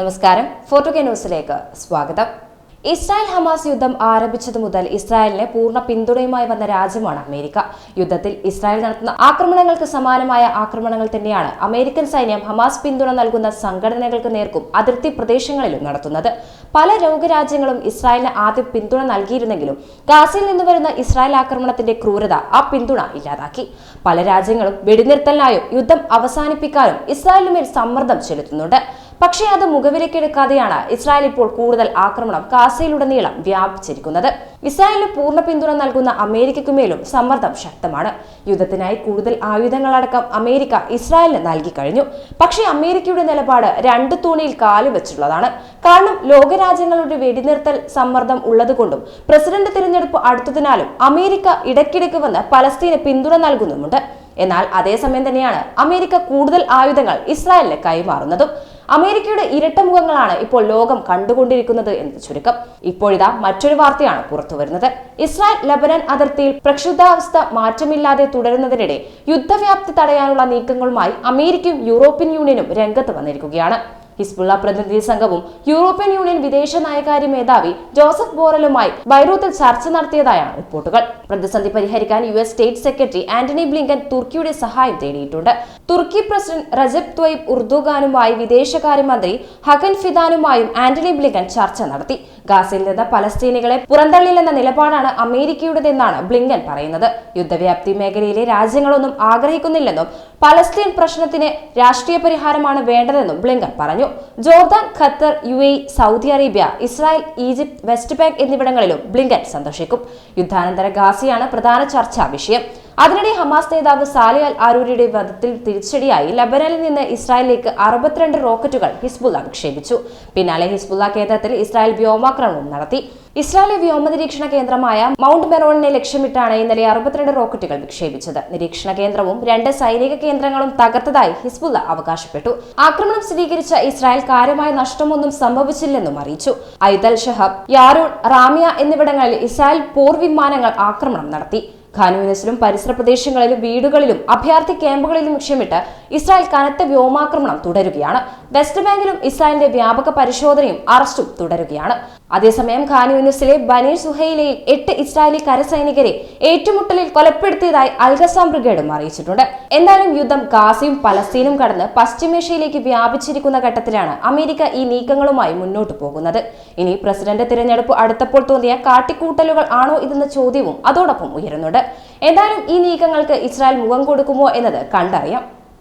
നമസ്കാരം. ഫോർട്ടു ന്യൂസിലേക്ക് സ്വാഗതം. ഇസ്രായേൽ ഹമാസ് യുദ്ധം ആരംഭിച്ചതു മുതൽ ഇസ്രായേലിനെ പൂർണ പിന്തുണയുമായി വന്ന രാജ്യമാണ് അമേരിക്ക. യുദ്ധത്തിൽ ഇസ്രായേൽ നടത്തുന്ന ആക്രമണങ്ങൾക്ക് സമാനമായ ആക്രമണങ്ങൾ തന്നെയാണ് അമേരിക്കൻ സൈന്യം ഹമാസ് പിന്തുണ നൽകുന്ന സംഘടനകൾക്ക് നേർക്കും അതിർത്തി പ്രദേശങ്ങളിലും നടത്തുന്നത്. പല ലോകരാജ്യങ്ങളും ഇസ്രായേലിന് ആദ്യം പിന്തുണ നൽകിയിരുന്നെങ്കിലും ഗാസയിൽ നിന്ന് വരുന്ന ഇസ്രായേൽ ആക്രമണത്തിന്റെ ക്രൂരത ആ പിന്തുണ ഇല്ലാതാക്കി. പല രാജ്യങ്ങളും വെടിനിർത്തലിനായും യുദ്ധം അവസാനിപ്പിക്കാനും ഇസ്രായേലിനുമേൽ സമ്മർദ്ദം ചെലുത്തുന്നുണ്ട്. പക്ഷേ അത് മുഖവിലക്കെടുക്കാതെയാണ് ഇസ്രായേൽ ഇപ്പോൾ കൂടുതൽ ആക്രമണം ഗാസയിലുടനീളം വ്യാപിച്ചിരിക്കുന്നത്. ഇസ്രായേലിന് പൂർണ പിന്തുണ നൽകുന്ന അമേരിക്കയ്ക്കുമേലും സമ്മർദ്ദം ശക്തമാണ്. യുദ്ധത്തിനായി കൂടുതൽ ആയുധങ്ങളടക്കം അമേരിക്ക ഇസ്രായേലിന് നൽകി കഴിഞ്ഞു. പക്ഷേ അമേരിക്കയുടെ നിലപാട് രണ്ട് തൂണിയിൽ കാലുവെച്ചുള്ളതാണ് കാരണം ലോകരാജ്യങ്ങളുടെ വെടിനിർത്തൽ സമ്മർദ്ദം ഉള്ളതുകൊണ്ടും പ്രസിഡന്റ് തിരഞ്ഞെടുപ്പ് അടുത്തതിനാലും അമേരിക്ക ഇടയ്ക്കിടയ്ക്ക് വന്ന് പലസ്തീന് പിന്തുണ നൽകുന്നുമുണ്ട്. എന്നാൽ അതേസമയം തന്നെയാണ് അമേരിക്ക കൂടുതൽ ആയുധങ്ങൾ ഇസ്രായേലിന് കൈമാറുന്നതും. അമേരിക്കയുടെ ഇരട്ടമുഖങ്ങളാണ് ഇപ്പോൾ ലോകം കണ്ടുകൊണ്ടിരിക്കുന്നത് എന്ന് ചുരുക്കം. ഇപ്പോഴിതാ മറ്റൊരു വാർത്തയാണ് പുറത്തുവരുന്നത് ഇസ്രായേൽ ലബനൻ അതിർത്തിയിൽ പ്രക്ഷുബ്ധാവസ്ഥ മാറ്റമില്ലാതെ തുടരുന്നതിനിടെ യുദ്ധവ്യാപ്തി തടയാനുള്ള നീക്കങ്ങളുമായി അമേരിക്കയും യൂറോപ്യൻ യൂണിയനും രംഗത്ത് വന്നിരിക്കുകയാണ്. ഹിസ്ബുള്ള പ്രതിനിധി സംഘവും യൂറോപ്യൻ യൂണിയൻ വിദേശ നയകാര്യ മേധാവി ജോസഫ് ബോറലുമായി ബൈറൂത്തിൽ ചർച്ച നടത്തിയതായാണ് റിപ്പോർട്ടുകൾ. പ്രതിസന്ധി പരിഹരിക്കാൻ U S state secretary Antony Blinken തുർക്കിയുടെ സഹായം തേടിയിട്ടുണ്ട്. തുർക്കി പ്രസിഡന്റ് റജബ് ത്വയ്ബ് ഉർദുഖാനുമായി വിദേശകാര്യമന്ത്രി ഹഗൻ ഫിദാനുമായും ആന്റണി ബ്ലിങ്കൻ ചർച്ച നടത്തി. ഗാസയിൽ നിന്ന് പലസ്തീനികളെ പുറന്തള്ളില്ലെന്ന നിലപാടാണ് അമേരിക്കയുടേതെന്നാണ് ബ്ലിങ്കൻ പറയുന്നത്. യുദ്ധവ്യാപ്തി മേഖലയിലെ രാജ്യങ്ങളൊന്നും ആഗ്രഹിക്കുന്നില്ലെന്നും പലസ്തീൻ പ്രശ്നത്തിന് രാഷ്ട്രീയ പരിഹാരമാണ് വേണ്ടതെന്നും ബ്ലിങ്കൻ പറഞ്ഞു. Jordan Qatar U A Saudi Arabia Israel Egypt West Bank എന്നിവിടങ്ങളിലും ബ്ലിങ്കൻ സന്ദർശിക്കും. യുദ്ധാനന്തര ഗാസയാണ് പ്രധാന ചർച്ചാ വിഷയം. അതിനിടെ ഹമാസ് നേതാവ് സാലി അൽ ആരൂരിയുടെ വധത്തിൽ തിരിച്ചടിയായി ലബനനിൽ നിന്ന് ഇസ്രായേലിലേക്ക് അറുപത്തിരണ്ട് റോക്കറ്റുകൾ ഹിസ്ബുല്ല വിക്ഷേപിച്ചു പിന്നാലെ ഹിസ്ബുല്ല കേന്ദ്രത്തിൽ ഇസ്രായേൽ വ്യോമാക്രമണം നടത്തി. ഇസ്രായേലി വ്യോമ നിരീക്ഷണ കേന്ദ്രമായ മൗണ്ട് മെറോണിനെ ലക്ഷ്യമിട്ടാണ് ഇന്നലെ അറുപത്തിരണ്ട് റോക്കറ്റുകൾ വിക്ഷേപിച്ചത് നിരീക്ഷണ കേന്ദ്രവും രണ്ട് സൈനിക കേന്ദ്രങ്ങളും തകർത്തതായി ഹിസ്ബുല്ല അവകാശപ്പെട്ടു. ആക്രമണം സ്ഥിരീകരിച്ച ഇസ്രായേൽ കാര്യമായ നഷ്ടമൊന്നും സംഭവിച്ചില്ലെന്നും അറിയിച്ചു. ഐദൽ ഷഹബ് യാരൂൺ റാമിയ എന്നിവിടങ്ങളിൽ ഇസ്രായേൽ പോർവിമാനങ്ങൾ ആക്രമണം നടത്തി. ഖാനുവിനസിലും പരിസര പ്രദേശങ്ങളിലും വീടുകളിലും അഭയാർത്ഥി ക്യാമ്പുകളിലും ലക്ഷ്യമിട്ട് ഇസ്രായേൽ കനത്ത വ്യോമാക്രമണം തുടരുകയാണ്. വെസ്റ്റ് ബാങ്കിലും ഇസ്രായേലിന്റെ വ്യാപക പരിശോധനയും അറസ്റ്റും തുടരുകയാണ്. അതേസമയം ഖാനുവിനസിലെ ബനീർ സുഹൈലയിൽ എട്ട് ഇസ്രായേലി കരസൈനികരെ ഏറ്റുമുട്ടലിൽ കൊലപ്പെടുത്തിയതായി അൽഗസാം ബ്രിഗേഡും അറിയിച്ചിട്ടുണ്ട്. എന്തായാലും യുദ്ധം ഗാസയും പലസ്തീനും കടന്ന് പശ്ചിമേഷ്യയിലേക്ക് വ്യാപിച്ചിരിക്കുന്ന ഘട്ടത്തിലാണ് അമേരിക്ക ഈ നീക്കങ്ങളുമായി മുന്നോട്ട് പോകുന്നത്. ഇനി പ്രസിഡന്റ് തിരഞ്ഞെടുപ്പ് അടുത്തപ്പോൾ തോന്നിയ കാട്ടിക്കൂട്ടലുകൾ ആണോ ഇതെന്ന ചോദ്യവും അതോടൊപ്പം ഉയരുന്നുണ്ട്. എന്തായാലും ഈ നീക്കങ്ങൾക്ക് ഇസ്രായേൽ മുഖം കൊടുക്കുമോ എന്നത് കണ്ടറിയാം